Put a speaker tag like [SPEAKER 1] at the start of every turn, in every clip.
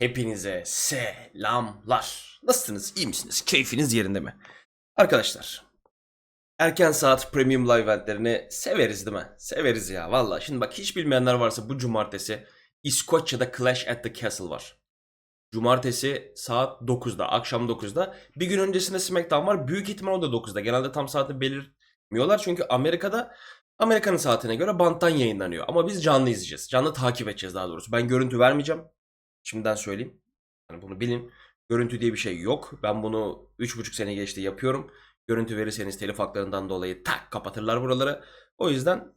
[SPEAKER 1] Hepinize selamlar. Nasılsınız? İyi misiniz? Keyfiniz yerinde mi? Arkadaşlar, erken saat premium live eventlerini severiz değil mi? Severiz ya valla. Şimdi bak hiç bilmeyenler varsa bu cumartesi İskoçya'da Clash at the Castle var. Cumartesi saat 9'da, akşam 9'da. Bir gün öncesinde SmackDown var. Büyük ihtimal o da 9'da. Genelde tam saatini belirtmiyorlar. Çünkü Amerika'da Amerika'nın saatine göre banttan yayınlanıyor. Ama biz canlı izleyeceğiz. Canlı takip edeceğiz daha doğrusu. Ben görüntü vermeyeceğim. Şimdiden söyleyeyim. Yani bunu bilin. Görüntü diye bir şey yok. Ben bunu 3,5 sene geçti yapıyorum. Görüntü verirseniz telif haklarından dolayı tak kapatırlar buraları. O yüzden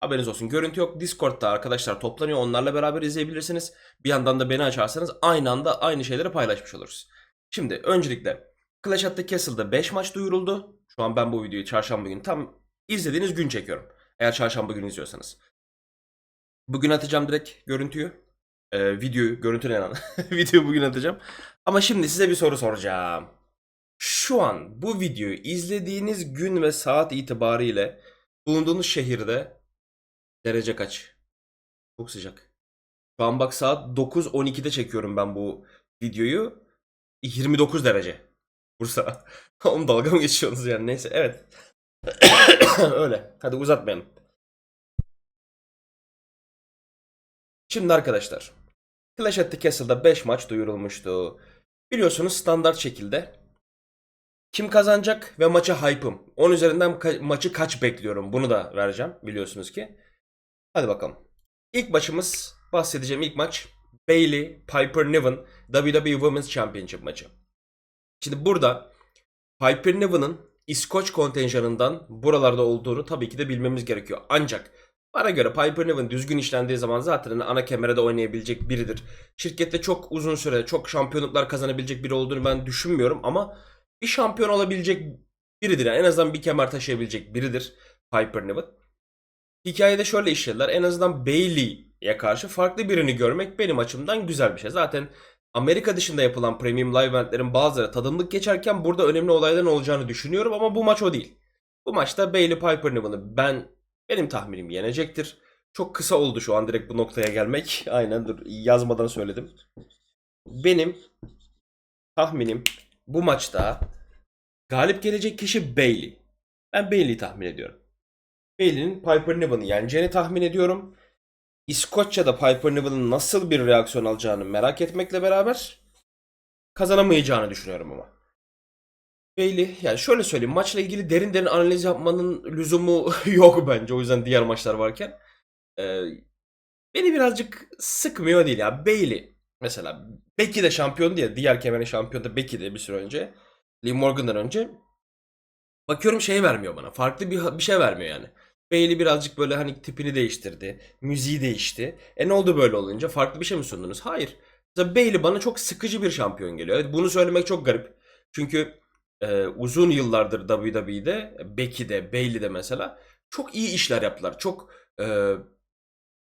[SPEAKER 1] haberiniz olsun. Görüntü yok. Discord'da arkadaşlar toplanıyor. Onlarla beraber izleyebilirsiniz. Bir yandan da beni açarsanız aynı anda aynı şeyleri paylaşmış oluruz. Şimdi öncelikle Clash at the Castle'da 5 maç duyuruldu. Şu an ben bu videoyu çarşamba günü tam izlediğiniz gün çekiyorum. Eğer çarşamba günü izliyorsanız. Bugün atacağım direkt görüntüyü. Ee, videoyu, görüntüne inan. videoyu bugün atacağım. Ama şimdi size bir soru soracağım. Şu an bu videoyu izlediğiniz gün ve saat itibariyle bulunduğunuz şehirde derece kaç? Çok sıcak. Şu an bak saat 9.12'de çekiyorum ben bu videoyu. 29 derece. Bursa. Oğlum dalga mı geçiyorsunuz yani? Neyse evet. Öyle. Hadi uzatmayalım. Şimdi arkadaşlar. Clash at the Castle'da 5 maç duyurulmuştu. Biliyorsunuz standart şekilde. Kim kazanacak ve maça hype'ım. 10 üzerinden ka- maçı kaç bekliyorum. Bunu da vereceğim biliyorsunuz ki. Hadi bakalım. İlk maçımız bahsedeceğim ilk maç Bailey Piper Niven WWE Women's Championship maçı. Şimdi burada Piper Niven'ın İskoç kontenjanından buralarda olduğunu tabii ki de bilmemiz gerekiyor. Ancak bana göre Piper Niven düzgün işlendiği zaman zaten ana kemerede oynayabilecek biridir. Şirkette çok uzun süre çok şampiyonluklar kazanabilecek biri olduğunu ben düşünmüyorum ama bir şampiyon olabilecek biridir. Yani en azından bir kemer taşıyabilecek biridir Piper Niven. Hikayede şöyle işlediler. En azından Bailey'e karşı farklı birini görmek benim açımdan güzel bir şey. Zaten Amerika dışında yapılan premium live eventlerin bazıları tadımlık geçerken burada önemli olayların olacağını düşünüyorum ama bu maç o değil. Bu maçta Bailey Piper Niven'ı ben benim tahminim yenecektir. Çok kısa oldu şu an direkt bu noktaya gelmek. Aynen dur yazmadan söyledim. Benim tahminim bu maçta galip gelecek kişi Bailey. Ben Bailey'i tahmin ediyorum. Bailey'nin Piper Niven'ı yeneceğini tahmin ediyorum. İskoçya'da Piper Niven'ın nasıl bir reaksiyon alacağını merak etmekle beraber kazanamayacağını düşünüyorum ama. Bailey yani şöyle söyleyeyim maçla ilgili derin derin analiz yapmanın lüzumu yok bence o yüzden diğer maçlar varken. Ee, beni birazcık sıkmıyor değil ya. Bailey mesela Becky de şampiyon diye diğer kemerin şampiyonu da Becky de bir süre önce. Lee Morgan'dan önce. Bakıyorum şey vermiyor bana. Farklı bir, bir şey vermiyor yani. Bailey birazcık böyle hani tipini değiştirdi. Müziği değişti. E ne oldu böyle olunca? Farklı bir şey mi sundunuz? Hayır. Mesela Bailey bana çok sıkıcı bir şampiyon geliyor. Evet bunu söylemek çok garip. Çünkü e, uzun yıllardır WWE'de Becky'de, Bailey'de mesela çok iyi işler yaptılar. Çok e,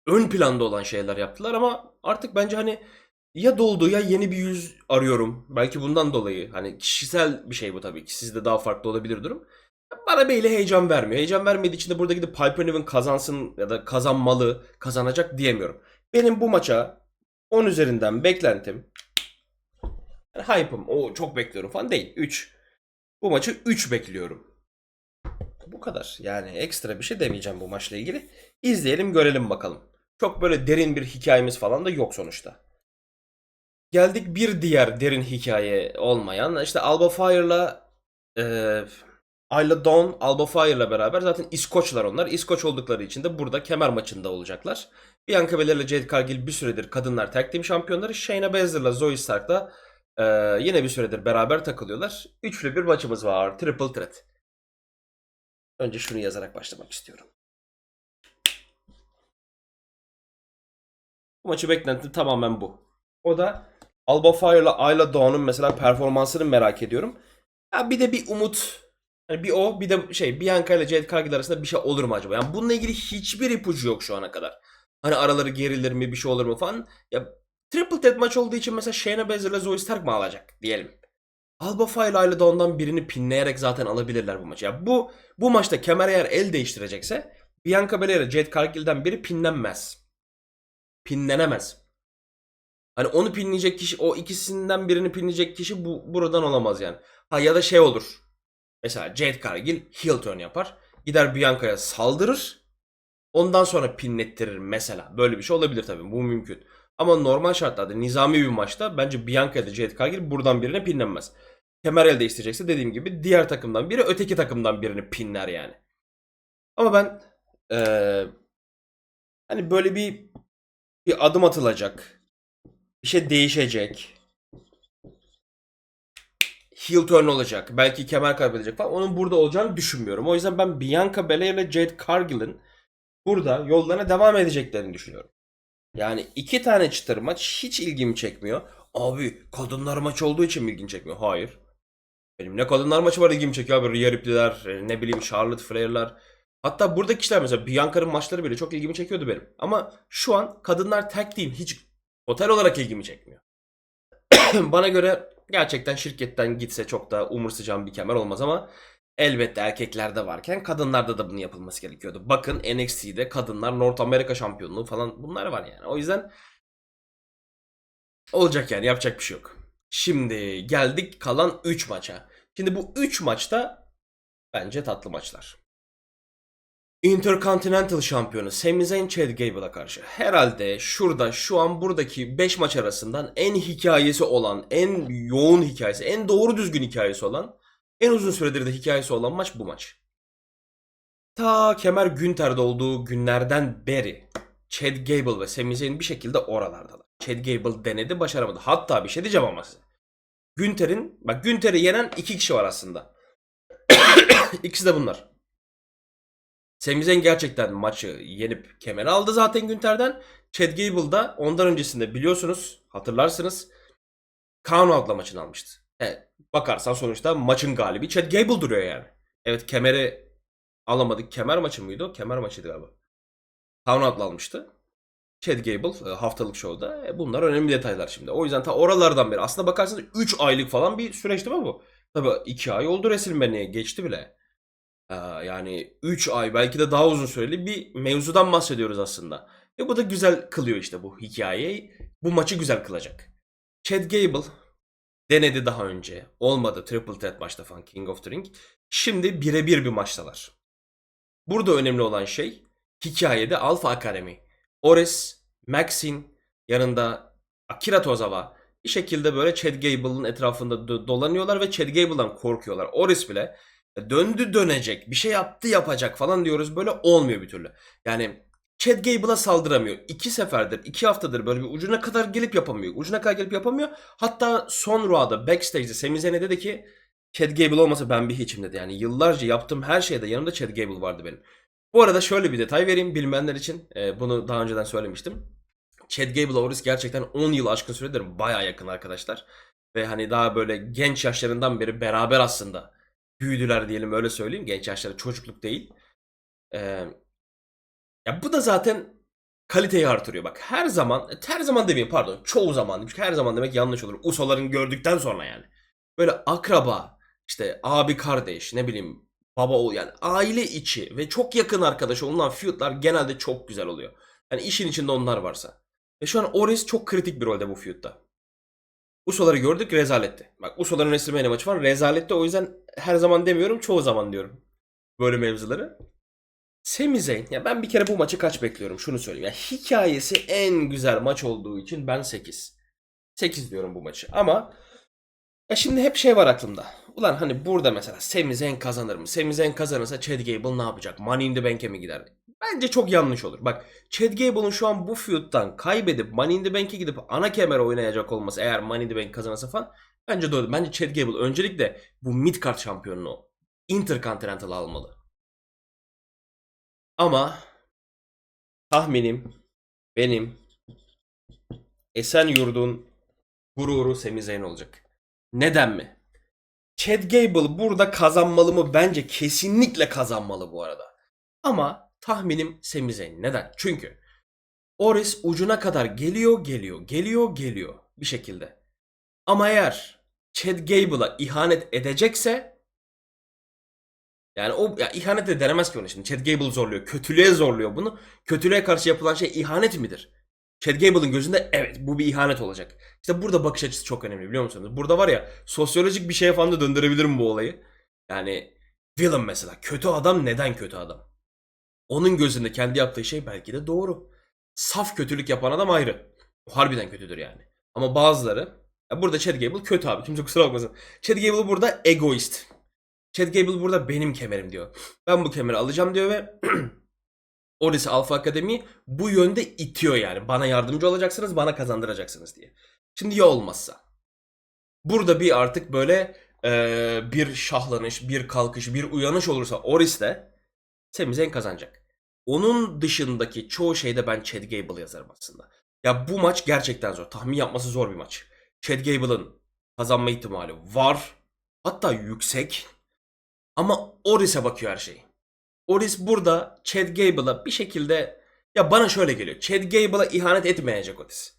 [SPEAKER 1] ön planda olan şeyler yaptılar ama artık bence hani ya doldu ya yeni bir yüz arıyorum. Belki bundan dolayı hani kişisel bir şey bu tabii ki. Sizde daha farklı olabilir durum. Bana Bailey heyecan vermiyor. Heyecan vermediği için de burada gidip Piper Niven kazansın ya da kazanmalı, kazanacak diyemiyorum. Benim bu maça 10 üzerinden beklentim yani hype'ım o çok bekliyorum falan değil. 3. Bu maçı 3 bekliyorum. Bu kadar. Yani ekstra bir şey demeyeceğim bu maçla ilgili. İzleyelim görelim bakalım. Çok böyle derin bir hikayemiz falan da yok sonuçta. Geldik bir diğer derin hikaye olmayan. işte Alba Fire'la e, Ayla Dawn, Alba Fire'la beraber zaten İskoçlar onlar. İskoç oldukları için de burada kemer maçında olacaklar. Bianca Belair ile Jade Cargill bir süredir kadınlar tag team şampiyonları. Shayna Baszler'la Zoe Stark da e, yine bir süredir beraber takılıyorlar. Üçlü bir maçımız var. Triple threat. Önce şunu yazarak başlamak istiyorum. Bu maçı beklentim tamamen bu. O da Alba Fire'la Ayla Dawn'un mesela performansını merak ediyorum. Ya bir de bir umut. Yani bir o bir de şey Bianca ile Jade Cargill arasında bir şey olur mu acaba? Yani bununla ilgili hiçbir ipucu yok şu ana kadar. Hani araları gerilir mi bir şey olur mu falan. Ya Triple Threat maç olduğu için mesela Shayna Baszler ile Zoe Stark mı alacak diyelim. Alba Fire Ayla Dawn'dan birini pinleyerek zaten alabilirler bu maçı. Ya bu bu maçta kemer eğer el değiştirecekse Bianca Belair Jade Cargill'den biri pinlenmez. Pinlenemez. Hani onu pinleyecek kişi o ikisinden birini pinleyecek kişi bu buradan olamaz yani. Ha ya da şey olur. Mesela Jade Cargill heel turn yapar. Gider Bianca'ya saldırır. Ondan sonra pinlettirir mesela. Böyle bir şey olabilir tabii. Bu mümkün. Ama normal şartlarda nizami bir maçta bence Bianca da Jade Cargill buradan birine pinlenmez. Kemer elde isteyecekse dediğim gibi diğer takımdan biri öteki takımdan birini pinler yani. Ama ben eee, hani böyle bir bir adım atılacak. Bir şey değişecek. Heel turn olacak. Belki kemer kaybedecek falan. Onun burada olacağını düşünmüyorum. O yüzden ben Bianca Belair ile Jade Cargill'in burada yollarına devam edeceklerini düşünüyorum. Yani iki tane çıtır maç hiç ilgimi çekmiyor. Abi kadınlar maçı olduğu için mi ilgimi çekmiyor? Hayır. Benim ne kadınlar maçı var ilgimi çekiyor abi. Rhea Ripley'ler, e, ne bileyim Charlotte Flair'lar. Hatta buradaki kişiler mesela Bianca'nın maçları bile çok ilgimi çekiyordu benim. Ama şu an kadınlar tag team hiç otel olarak ilgimi çekmiyor. Bana göre gerçekten şirketten gitse çok da umursayacağım bir kemer olmaz ama elbette erkeklerde varken kadınlarda da bunu yapılması gerekiyordu. Bakın NXT'de kadınlar North Amerika şampiyonluğu falan bunlar var yani. O yüzden olacak yani yapacak bir şey yok. Şimdi geldik kalan 3 maça. Şimdi bu 3 maçta bence tatlı maçlar. Intercontinental şampiyonu Sami Zayn Chad Gable'a karşı. Herhalde şurada şu an buradaki 5 maç arasından en hikayesi olan, en yoğun hikayesi, en doğru düzgün hikayesi olan, en uzun süredir de hikayesi olan maç bu maç. Ta Kemer Günter'de olduğu günlerden beri Chad Gable ve Sami Zayn bir şekilde oralardalar. Chad Gable denedi başaramadı. Hatta bir şey diyeceğim ama size. Günter'in, bak Günter'i yenen iki kişi var aslında. İkisi de bunlar. Sami Zayn gerçekten maçı yenip kemeri aldı zaten Günter'den. Chad Gable da ondan öncesinde biliyorsunuz, hatırlarsınız. Kaan Out'la maçını almıştı. Evet, bakarsan sonuçta maçın galibi Chad Gable duruyor yani. Evet kemeri alamadık. Kemer maçı mıydı o? Kemer maçıydı galiba. Out'la almıştı. Chad Gable e, haftalık şovda. E, bunlar önemli detaylar şimdi. O yüzden ta oralardan beri. Aslında bakarsanız 3 aylık falan bir süreç değil mi bu? Tabii 2 ay oldu WrestleMania'ya geçti bile. Ee, yani 3 ay belki de daha uzun süreli bir mevzudan bahsediyoruz aslında. Ve bu da güzel kılıyor işte bu hikayeyi. Bu maçı güzel kılacak. Chad Gable denedi daha önce. Olmadı Triple Threat maçta falan King of the Ring. Şimdi birebir bir maçtalar. Burada önemli olan şey hikayede Alpha Academy. Ores, Maxine yanında Akira Tozawa bir şekilde böyle Chad Gable'ın etrafında do- dolanıyorlar ve Chad Gable'dan korkuyorlar. Ores bile döndü dönecek, bir şey yaptı yapacak falan diyoruz. Böyle olmuyor bir türlü. Yani Chad Gable'a saldıramıyor. İki seferdir, iki haftadır böyle bir ucuna kadar gelip yapamıyor. Ucuna kadar gelip yapamıyor. Hatta son Raw'da, backstage'de Sami Zayn'e dedi ki Chad Gable olmasa ben bir hiçim dedi. Yani yıllarca yaptığım her şeyde yanımda Chad Gable vardı benim. Bu arada şöyle bir detay vereyim bilmeyenler için. Ee, bunu daha önceden söylemiştim. Chad Gable Oris gerçekten 10 yıl aşkın süredir baya yakın arkadaşlar. Ve hani daha böyle genç yaşlarından beri beraber aslında büyüdüler diyelim öyle söyleyeyim. Genç yaşları çocukluk değil. Ee, ya bu da zaten kaliteyi artırıyor. Bak her zaman, her zaman demeyeyim pardon çoğu zaman. Çünkü her zaman demek yanlış olur. Usoların gördükten sonra yani. Böyle akraba, işte abi kardeş, ne bileyim baba oğul yani aile içi ve çok yakın arkadaş olunan feudlar genelde çok güzel oluyor. Yani işin içinde onlar varsa. Ve şu an Oris çok kritik bir rolde bu feudda. Usoları gördük rezaletti. Bak Usoların WrestleMania maçı var rezalette o yüzden her zaman demiyorum çoğu zaman diyorum. Böyle mevzuları. Sami Zayn ya ben bir kere bu maçı kaç bekliyorum şunu söyleyeyim. Ya hikayesi en güzel maç olduğu için ben 8. 8 diyorum bu maçı ama ya şimdi hep şey var aklımda. Ulan hani burada mesela Sami Zayn kazanır mı? Sami Zayn kazanırsa Chad Gable ne yapacak? Money in the Bank'e mi gider? Bence çok yanlış olur. Bak Chad Gable'ın şu an bu feud'dan kaybedip Money in the Bank'e gidip ana kemer oynayacak olması eğer Money in the Bank kazanırsa falan bence doğru. Bence Chad Gable öncelikle bu mid-card şampiyonluğu Intercontinental almalı. Ama tahminim benim Esenyurt'un gururu Sami Zayn olacak. Neden mi? Chad Gable burada kazanmalı mı? Bence kesinlikle kazanmalı bu arada. Ama tahminim Sami Zayn. Neden? Çünkü Oris ucuna kadar geliyor, geliyor, geliyor, geliyor bir şekilde. Ama eğer Chad Gable'a ihanet edecekse yani o ya ihanet de denemez ki onu şimdi. Chad Gable zorluyor. Kötülüğe zorluyor bunu. Kötülüğe karşı yapılan şey ihanet midir? Chad Gable'ın gözünde evet bu bir ihanet olacak. İşte burada bakış açısı çok önemli biliyor musunuz? Burada var ya sosyolojik bir şeye falan da döndürebilirim bu olayı. Yani villain mesela. Kötü adam neden kötü adam? Onun gözünde kendi yaptığı şey belki de doğru. Saf kötülük yapan adam ayrı. O harbiden kötüdür yani. Ama bazıları ya burada Chad Gable kötü abi. Kimse kusura bakmasın. Chad Gable burada egoist. Chad Gable burada benim kemerim diyor. Ben bu kemeri alacağım diyor ve Oris Alfa Akademi bu yönde itiyor yani. Bana yardımcı olacaksınız, bana kazandıracaksınız diye. Şimdi ya olmazsa? Burada bir artık böyle eee, bir şahlanış, bir kalkış, bir uyanış olursa Oris'te Sami Zayn kazanacak. Onun dışındaki çoğu şeyde ben Chad Gable yazarım aslında. Ya bu maç gerçekten zor. Tahmin yapması zor bir maç. Chad Gable'ın kazanma ihtimali var. Hatta yüksek. Ama Oris'e bakıyor her şey. Oris burada Chad Gable'a bir şekilde ya bana şöyle geliyor. Chad Gable'a ihanet etmeyecek Otis.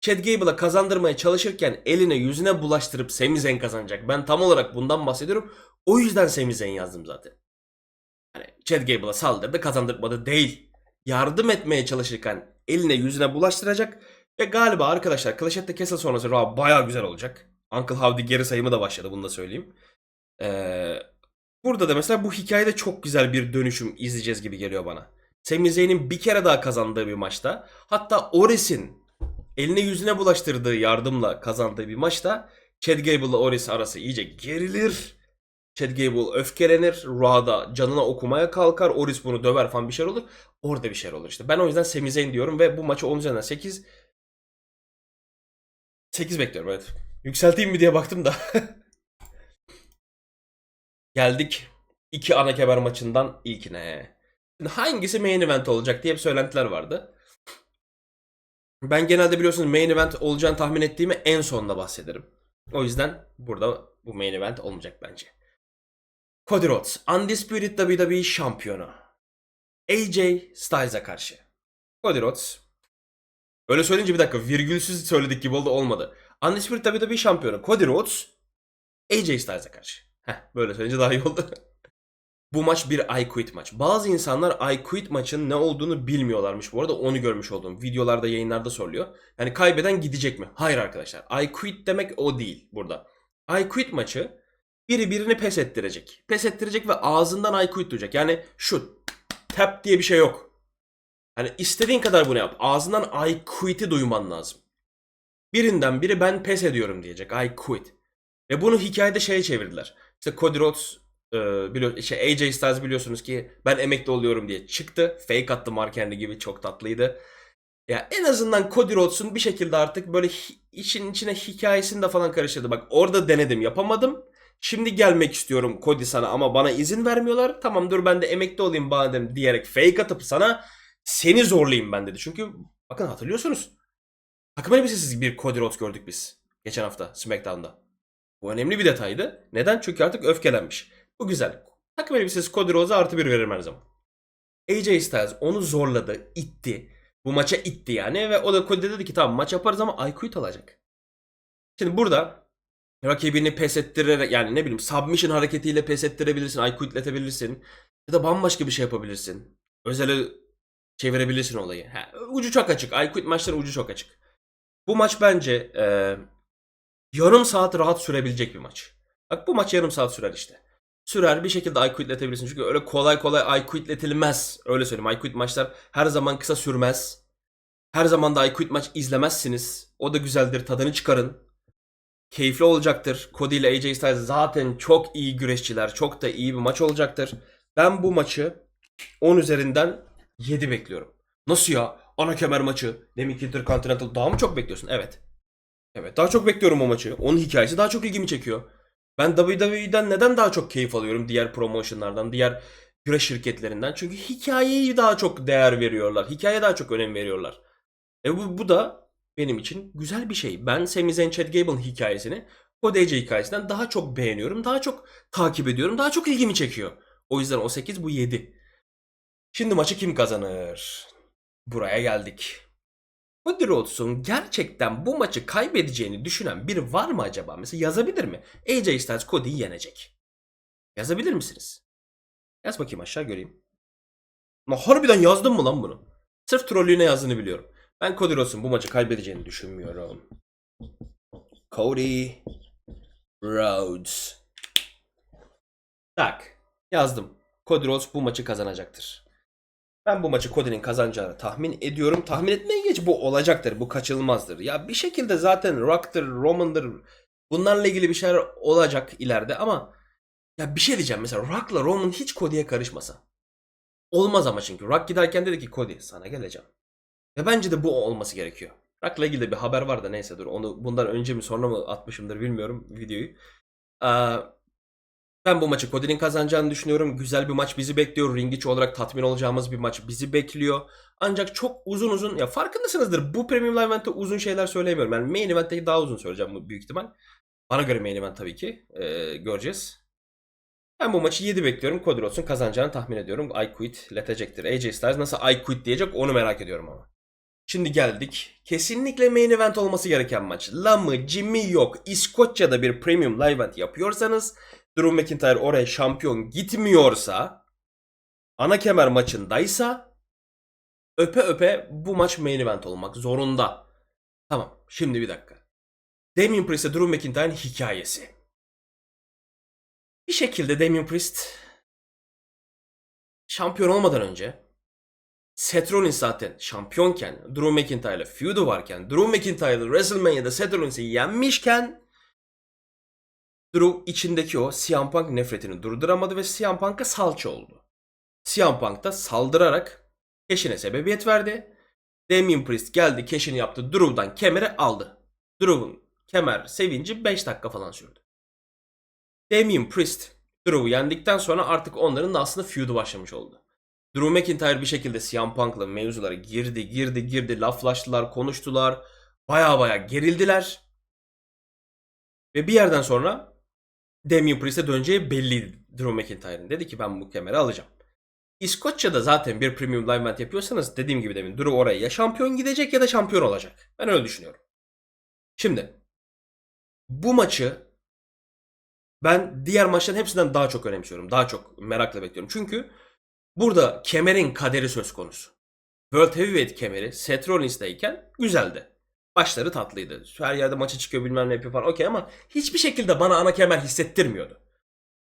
[SPEAKER 1] Chad Gable'a kazandırmaya çalışırken eline yüzüne bulaştırıp Sami Zayn kazanacak. Ben tam olarak bundan bahsediyorum. O yüzden Sami Zayn yazdım zaten. Hani Chad Gable'a saldırdı kazandırmadı değil. Yardım etmeye çalışırken eline yüzüne bulaştıracak. Ve galiba arkadaşlar Clash at the Castle sonrası baya güzel olacak. Uncle Howdy geri sayımı da başladı bunu da söyleyeyim. Ee, burada da mesela bu hikayede çok güzel bir dönüşüm izleyeceğiz gibi geliyor bana. Sami Zayn'in bir kere daha kazandığı bir maçta hatta Oris'in eline yüzüne bulaştırdığı yardımla kazandığı bir maçta Chad Gable ile Oris arası iyice gerilir. Chad Gable öfkelenir. Raw'da canına okumaya kalkar. Oris bunu döver falan bir şey olur. Orada bir şey olur işte. Ben o yüzden Sami Zayn diyorum ve bu maçı 10 üzerinden 8 8 bekliyorum evet. Yükselteyim mi diye baktım da. Geldik iki ana kemer maçından ilkine. Hangisi main event olacak diye bir söylentiler vardı. Ben genelde biliyorsunuz main event olacağını tahmin ettiğimi en sonunda bahsederim. O yüzden burada bu main event olmayacak bence. Cody Rhodes, Undisputed WWE şampiyonu. AJ Styles'a karşı. Cody Rhodes. Öyle söyleyince bir dakika virgülsüz söyledik gibi oldu olmadı. Undisputed WWE şampiyonu Cody Rhodes AJ Styles'a karşı. Heh, böyle söyleyince daha iyi oldu. Bu maç bir I Quit maç. Bazı insanlar I Quit maçın ne olduğunu bilmiyorlarmış. Bu arada onu görmüş oldum. Videolarda, yayınlarda soruluyor. Yani kaybeden gidecek mi? Hayır arkadaşlar. I Quit demek o değil burada. I Quit maçı biri birini pes ettirecek. Pes ettirecek ve ağzından I Quit duyacak. Yani şu tap diye bir şey yok. Hani istediğin kadar bunu yap. Ağzından I Quit'i duyman lazım. Birinden biri ben pes ediyorum diyecek. I quit. Ve bunu hikayede şeye çevirdiler. İşte Cody Rhodes e, biliyor, şey AJ Styles biliyorsunuz ki ben emekli oluyorum diye çıktı. Fake attı Mark Henry gibi çok tatlıydı. Ya en azından Cody Rhodes'un bir şekilde artık böyle işin içine hikayesini de falan karıştırdı. Bak orada denedim yapamadım. Şimdi gelmek istiyorum Cody sana ama bana izin vermiyorlar. Tamam dur ben de emekli olayım madem diyerek fake atıp sana seni zorlayayım ben dedi. Çünkü bakın hatırlıyorsunuz. Takım elbisesiz bir Cody Rhodes gördük biz. Geçen hafta SmackDown'da. Bu önemli bir detaydı. Neden? Çünkü artık öfkelenmiş. Bu güzel. Takım elbisesi Cody Rhodes'a artı bir veririm her zaman. AJ Styles onu zorladı, itti. Bu maça itti yani ve o da Cody dedi ki tamam maç yaparız ama I quit alacak. Şimdi burada rakibini pes ettirerek yani ne bileyim submission hareketiyle pes ettirebilirsin, I quitletebilirsin. Ya da bambaşka bir şey yapabilirsin. Özele çevirebilirsin olayı. Ha, ucu çok açık. I quit maçların ucu çok açık. Bu maç bence e, yarım saat rahat sürebilecek bir maç. Bak bu maç yarım saat sürer işte. Sürer bir şekilde I quitletebilirsin. Çünkü öyle kolay kolay I quitletilmez. Öyle söyleyeyim. I maçlar her zaman kısa sürmez. Her zaman da I maç izlemezsiniz. O da güzeldir. Tadını çıkarın. Keyifli olacaktır. Cody ile AJ Styles zaten çok iyi güreşçiler. Çok da iyi bir maç olacaktır. Ben bu maçı 10 üzerinden 7 bekliyorum. Nasıl ya? Ana kemer maçı. Deminki Intercontinental daha mı çok bekliyorsun? Evet. Evet daha çok bekliyorum o maçı. Onun hikayesi daha çok ilgimi çekiyor. Ben WWE'den neden daha çok keyif alıyorum diğer promotionlardan, diğer güreş şirketlerinden? Çünkü hikayeyi daha çok değer veriyorlar. Hikayeye daha çok önem veriyorlar. E bu, bu da benim için güzel bir şey. Ben Sami Zayn Chad Gable'ın hikayesini Cody AJ hikayesinden daha çok beğeniyorum. Daha çok takip ediyorum. Daha çok ilgimi çekiyor. O yüzden o 8 bu 7. Şimdi maçı kim kazanır? Buraya geldik. Cody Rhodes'un gerçekten bu maçı kaybedeceğini düşünen biri var mı acaba? Mesela yazabilir mi? AJ Styles Cody'yi yenecek. Yazabilir misiniz? Yaz bakayım aşağı göreyim. Lan harbiden yazdın mı lan bunu? Sırf trollüğüne yazdığını biliyorum. Ben Cody Rhodes'un bu maçı kaybedeceğini düşünmüyorum. Cody Rhodes. Tak. Yazdım. Cody Rhodes bu maçı kazanacaktır. Ben bu maçı Cody'nin kazanacağını tahmin ediyorum. Tahmin etmeye geç bu olacaktır. Bu kaçınılmazdır. Ya bir şekilde zaten Rock'tır, Roman'dır bunlarla ilgili bir şeyler olacak ileride ama ya bir şey diyeceğim. Mesela Rock'la Roman hiç Cody'ye karışmasa. Olmaz ama çünkü. Rock giderken dedi ki Cody sana geleceğim. Ve bence de bu olması gerekiyor. Rock'la ilgili bir haber var da neyse dur. Onu bundan önce mi sonra mı atmışımdır bilmiyorum videoyu. Ee, ben bu maçı Cody'nin kazanacağını düşünüyorum. Güzel bir maç bizi bekliyor. Ring içi olarak tatmin olacağımız bir maç bizi bekliyor. Ancak çok uzun uzun ya farkındasınızdır bu Premium Live Event'te uzun şeyler söyleyemiyorum. Yani Main Event'teki daha uzun söyleyeceğim büyük ihtimal. Bana göre Main Event tabii ki. Ee, göreceğiz. Ben bu maçı 7 bekliyorum. Cody Rhodes'un kazanacağını tahmin ediyorum. I quit letecektir. AJ Styles nasıl I quit diyecek onu merak ediyorum ama. Şimdi geldik. Kesinlikle main event olması gereken maç. Lamı, Jimmy yok. İskoçya'da bir premium live event yapıyorsanız Drew McIntyre oraya şampiyon gitmiyorsa ana kemer maçındaysa öpe öpe bu maç main event olmak zorunda. Tamam şimdi bir dakika. Damien Priest'e Drew McIntyre'ın hikayesi. Bir şekilde Damien Priest şampiyon olmadan önce Seth Rollins zaten şampiyonken, Drew McIntyre'la feud'u varken, Drew McIntyre WrestleMania'da Seth Rollins'i yenmişken Drew içindeki o CM Punk nefretini durduramadı ve CM Punk'a salça oldu. CM Punk da saldırarak Cash'ine sebebiyet verdi. Damien Priest geldi, Cash'ini yaptı, Drew'dan kemeri aldı. Drew'un kemer sevinci 5 dakika falan sürdü. Damien Priest Drew'u yendikten sonra artık onların da aslında feud'u başlamış oldu. Drew McIntyre bir şekilde CM Punk'la mevzulara girdi, girdi, girdi, laflaştılar, konuştular. Baya baya gerildiler. Ve bir yerden sonra Damien Priest'e döneceği belliydi Drew McIntyre'ın. Dedi ki ben bu kemeri alacağım. İskoçya'da zaten bir premium live event yapıyorsanız dediğim gibi demin Drew oraya ya şampiyon gidecek ya da şampiyon olacak. Ben öyle düşünüyorum. Şimdi bu maçı ben diğer maçların hepsinden daha çok önemsiyorum. Daha çok merakla bekliyorum. Çünkü Burada kemerin kaderi söz konusu. World Heavyweight kemeri Seth Rollins'teyken güzeldi. Başları tatlıydı. Her yerde maça çıkıyor bilmem ne yapıyor falan okey ama hiçbir şekilde bana ana kemer hissettirmiyordu.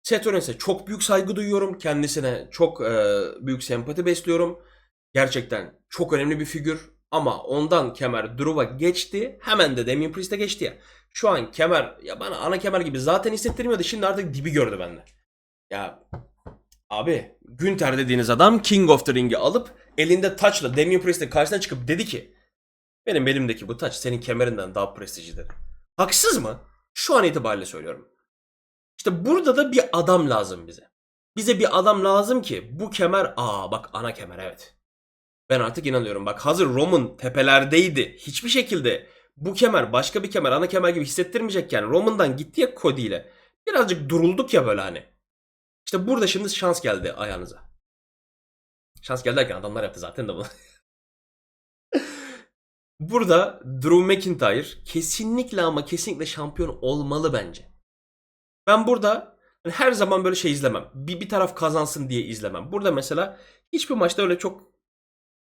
[SPEAKER 1] Seth Rollins'e çok büyük saygı duyuyorum. Kendisine çok e, büyük sempati besliyorum. Gerçekten çok önemli bir figür. Ama ondan kemer Drew'a geçti. Hemen de Damien Priest'e geçti ya. Şu an kemer ya bana ana kemer gibi zaten hissettirmiyordu. Şimdi artık dibi gördü bende. Ya Abi Günter dediğiniz adam King of the Ring'i alıp elinde taçla Damien Priest'in karşısına çıkıp dedi ki benim elimdeki bu taç senin kemerinden daha prestijli dedi. Haksız mı? Şu an itibariyle söylüyorum. İşte burada da bir adam lazım bize. Bize bir adam lazım ki bu kemer aa bak ana kemer evet. Ben artık inanıyorum. Bak hazır Roman tepelerdeydi. Hiçbir şekilde bu kemer başka bir kemer ana kemer gibi hissettirmeyecekken Roman'dan gitti ya Cody ile. Birazcık durulduk ya böyle hani. İşte burada şimdi şans geldi ayağınıza. Şans geldi derken adamlar yaptı zaten de bunu. burada Drew McIntyre kesinlikle ama kesinlikle şampiyon olmalı bence. Ben burada hani her zaman böyle şey izlemem. Bir, bir taraf kazansın diye izlemem. Burada mesela hiçbir maçta öyle çok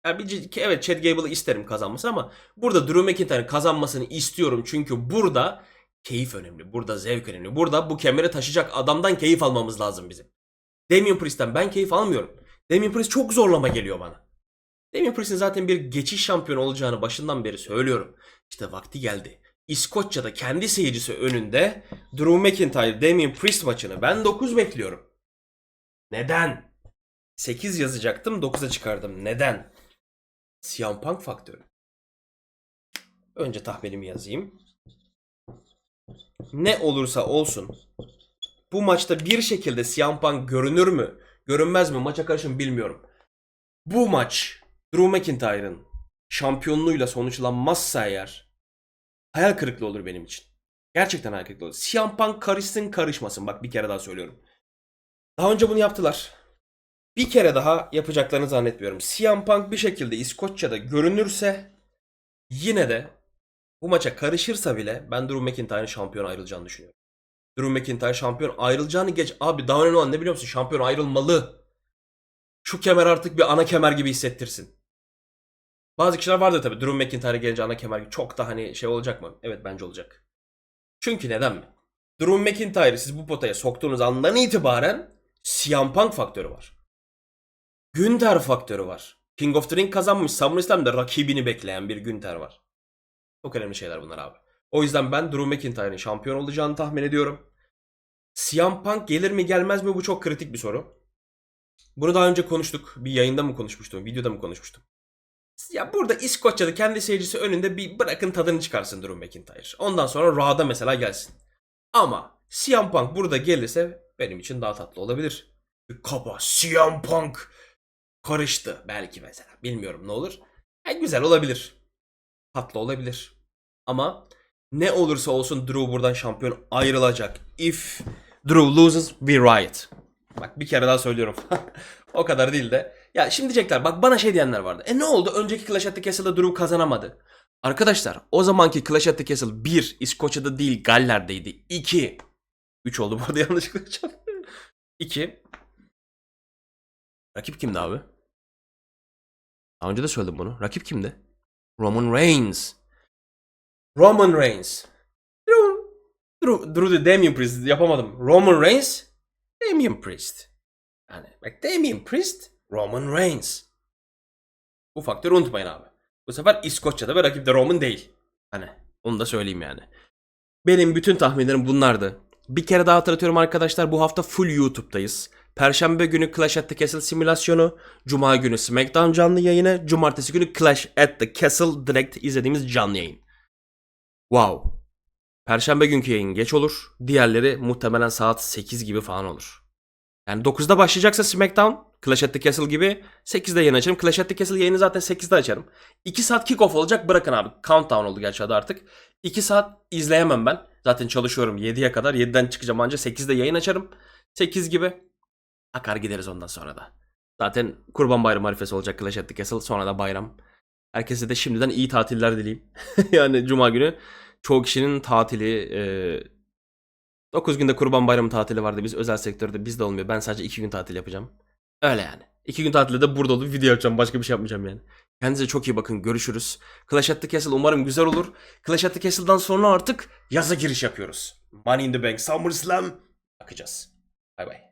[SPEAKER 1] yani bir, evet Chad Gable'ı isterim kazanmasını ama burada Drew McIntyre kazanmasını istiyorum çünkü burada keyif önemli. Burada zevk önemli. Burada bu kemeri taşıyacak adamdan keyif almamız lazım bizim. Damien Priest'ten ben keyif almıyorum. Damien Priest çok zorlama geliyor bana. Damien Priest'in zaten bir geçiş şampiyonu olacağını başından beri söylüyorum. İşte vakti geldi. İskoçya'da kendi seyircisi önünde Drew McIntyre Damien Priest maçını ben 9 bekliyorum. Neden? 8 yazacaktım 9'a çıkardım. Neden? CM Punk faktörü. Önce tahminimi yazayım. Ne olursa olsun bu maçta bir şekilde CM Punk görünür mü? Görünmez mi? Maça karışım bilmiyorum. Bu maç Drew McIntyre'ın şampiyonluğuyla sonuçlanmazsa eğer hayal kırıklığı olur benim için. Gerçekten hayal kırıklığı olur. CM Punk karışsın karışmasın. Bak bir kere daha söylüyorum. Daha önce bunu yaptılar. Bir kere daha yapacaklarını zannetmiyorum. CM Punk bir şekilde İskoçya'da görünürse yine de bu maça karışırsa bile ben Drew McIntyre'ın şampiyon ayrılacağını düşünüyorum. Drew McIntyre şampiyon ayrılacağını geç. Abi daha önemli olan ne biliyor musun? Şampiyon ayrılmalı. Şu kemer artık bir ana kemer gibi hissettirsin. Bazı kişiler vardı tabii. Drew McIntyre gelince ana kemer çok da hani şey olacak mı? Evet bence olacak. Çünkü neden mi? Drew McIntyre'ı siz bu potaya soktuğunuz andan itibaren CM Punk faktörü var. Günther faktörü var. King of the Ring kazanmış. SummerSlam'da rakibini bekleyen bir Günther var. Çok önemli şeyler bunlar abi. O yüzden ben Drew McIntyre'ın şampiyon olacağını tahmin ediyorum. CM Punk gelir mi gelmez mi bu çok kritik bir soru. Bunu daha önce konuştuk. Bir yayında mı konuşmuştum, videoda mı konuşmuştum? Ya burada İskoçya'da kendi seyircisi önünde bir bırakın tadını çıkarsın Drew McIntyre. Ondan sonra Raw'da mesela gelsin. Ama CM Punk burada gelirse benim için daha tatlı olabilir. Kaba CM Punk karıştı belki mesela. Bilmiyorum ne olur. E, güzel olabilir. Tatlı olabilir. Ama ne olursa olsun Drew buradan şampiyon ayrılacak. If Drew loses we riot. Bak bir kere daha söylüyorum. o kadar değil de. Ya şimdi diyecekler bak bana şey diyenler vardı. E ne oldu? Önceki Clash at the Castle'da Drew kazanamadı. Arkadaşlar o zamanki Clash at the Castle 1 İskoçya'da değil Galler'deydi. 2 3 oldu bu arada yanlışlıkla çarptım. 2 Rakip kimdi abi? Daha önce de söyledim bunu. Rakip kimdi? Roman Reigns. Roman Reigns. Drew, Drew, Drew de Damien Priest yapamadım. Roman Reigns, Damien Priest. Yani bak Damien Priest, Roman Reigns. Bu faktörü unutmayın abi. Bu sefer İskoçya'da ve rakip de Roman değil. Hani onu da söyleyeyim yani. Benim bütün tahminlerim bunlardı. Bir kere daha hatırlatıyorum arkadaşlar bu hafta full YouTube'dayız. Perşembe günü Clash at the Castle simülasyonu, Cuma günü SmackDown canlı yayını, Cumartesi günü Clash at the Castle direkt izlediğimiz canlı yayın. Wow. Perşembe günkü yayın geç olur. Diğerleri muhtemelen saat 8 gibi falan olur. Yani 9'da başlayacaksa SmackDown, Clash at the Castle gibi 8'de yayın açarım. Clash at the Castle yayını zaten 8'de açarım. 2 saat kick-off olacak bırakın abi. Countdown oldu gerçi adı artık. 2 saat izleyemem ben. Zaten çalışıyorum 7'ye kadar. 7'den çıkacağım anca 8'de yayın açarım. 8 gibi akar gideriz ondan sonra da. Zaten Kurban Bayramı arifesi olacak Clash at the Castle. Sonra da bayram. Herkese de şimdiden iyi tatiller dileyim. yani Cuma günü çoğu kişinin tatili. E, 9 günde Kurban Bayramı tatili vardı. Biz özel sektörde bizde olmuyor. Ben sadece 2 gün tatil yapacağım. Öyle yani. 2 gün tatilde de burada olup video yapacağım. Başka bir şey yapmayacağım yani. Kendinize çok iyi bakın. Görüşürüz. Clash at the Castle umarım güzel olur. Clash at the Castle'dan sonra artık yaza giriş yapıyoruz. Money in the Bank, SummerSlam bakacağız. Bay bay.